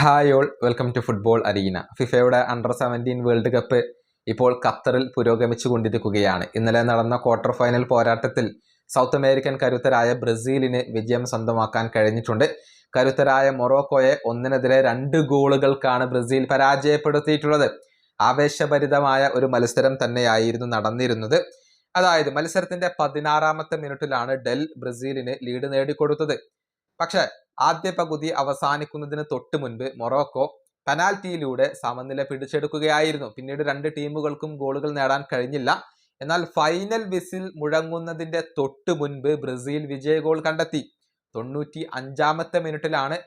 Hi all welcome to football arena. ഫിഫയുടെ under seventeen world cup ഇപ്പോൾ ഖത്തറിൽ പുരോഗമിച്ചു കൊണ്ടിരിക്കുകയാണ് ഇന്നലെ നടന്ന ക്വാർട്ടർ ഫൈനൽ പോരാട്ടത്തിൽ സൗത്ത് അമേരിക്കൻ കരുത്തരായ ബ്രസീലിന് വിജയം സ്വന്തമാക്കാൻ കഴിഞ്ഞിട്ടുണ്ട്. കരുത്തരായ മൊറോക്കോയെ ഒന്നിനെതിരെ രണ്ട് ഗോളുകൾക്കാണ് ബ്രസീൽ പരാജയപ്പെടുത്തിയിട്ടുള്ളത്. ആവേശഭരിതമായ ഒരു മത്സരം തന്നെയായിരുന്നു നടന്നിരുന്നത്. അതായത് മത്സരത്തിന്റെ പതിനാറാമത്തെ മിനിറ്റിലാണ് ഡെൽ ബ്രസീലിന് ലീഡ് നേടിക്കൊടുത്തത്. പക്ഷേ ആദ്യ പകുതി അവസാനിക്കുന്നതിന് തൊട്ട് മുൻപ് മൊറോക്കോ പെനാൽറ്റിയിലൂടെ സമനില പിടിച്ചെടുക്കുകയായിരുന്നു. പിന്നീട് രണ്ട് ടീമുകൾക്കും ഗോളുകൾ നേടാൻ കഴിഞ്ഞില്ല. എന്നാൽ ഫൈനൽ വിസിൽ മുഴങ്ങുന്നതിന്റെ തൊട്ട് മുൻപ് ബ്രസീൽ വിജയ ഗോൾ കണ്ടെത്തി. തൊണ്ണൂറ്റി അഞ്ചാമത്തെ മിനിറ്റിലാണ്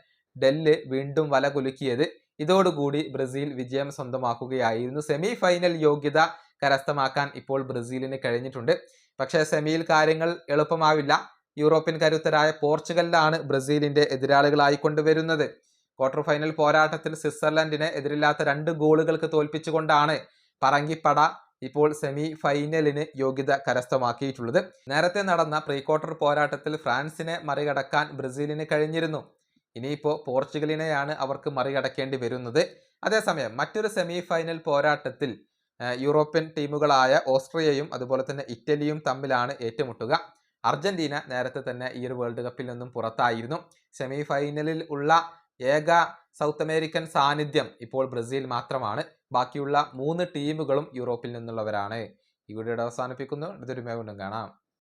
ഡെല്ല് വീണ്ടും വല കുലുക്കിയത്. ഇതോടുകൂടി ബ്രസീൽ വിജയം സ്വന്തമാക്കുകയായിരുന്നു. സെമി ഫൈനൽ യോഗ്യത കരസ്ഥമാക്കാൻ ഇപ്പോൾ ബ്രസീലിന് കഴിഞ്ഞിട്ടുണ്ട്. പക്ഷേ സെമിയിൽ കാര്യങ്ങൾ എളുപ്പമാവില്ല. യൂറോപ്യൻ കരുത്തരായ പോർച്ചുഗലിലാണ് ബ്രസീലിന്റെ എതിരാളികളായി കൊണ്ടുവരുന്നത്. ക്വാർട്ടർ ഫൈനൽ പോരാട്ടത്തിൽ സ്വിറ്റ്സർലൻഡിനെ എതിരില്ലാത്ത രണ്ട് ഗോളുകൾക്ക് തോൽപ്പിച്ചുകൊണ്ടാണ് പറങ്കിപ്പട ഇപ്പോൾ സെമി ഫൈനലിന് യോഗ്യത കരസ്ഥമാക്കിയിട്ടുള്ളത്. നേരത്തെ നടന്ന പ്രീ ക്വാർട്ടർ പോരാട്ടത്തിൽ ഫ്രാൻസിനെ മറികടക്കാൻ ബ്രസീലിന് കഴിഞ്ഞിരുന്നു. ഇനിയിപ്പോൾ പോർച്ചുഗലിനെയാണ് അവർക്ക് മറികടക്കേണ്ടി വരുന്നത്. അതേസമയം മറ്റൊരു സെമി ഫൈനൽ പോരാട്ടത്തിൽ യൂറോപ്യൻ ടീമുകളായ ഓസ്ട്രിയയും അതുപോലെ തന്നെ ഇറ്റലിയും തമ്മിലാണ് ഏറ്റുമുട്ടുക. അർജന്റീന നേരത്തെ തന്നെ ഈ ഒരു വേൾഡ് കപ്പിൽ നിന്നും പുറത്തായിരുന്നു. സെമി ഫൈനലിൽ ഉള്ള ഏക സൗത്ത് അമേരിക്കൻ സാന്നിധ്യം ഇപ്പോൾ ബ്രസീൽ മാത്രമാണ്. ബാക്കിയുള്ള മൂന്ന് ടീമുകളും യൂറോപ്പിൽ നിന്നുള്ളവരാണ്. ഈ വീഡിയോയുടെ അവസാനിപ്പിക്കുന്നു. അടുത്തൊരു വീണ്ടും കാണാം.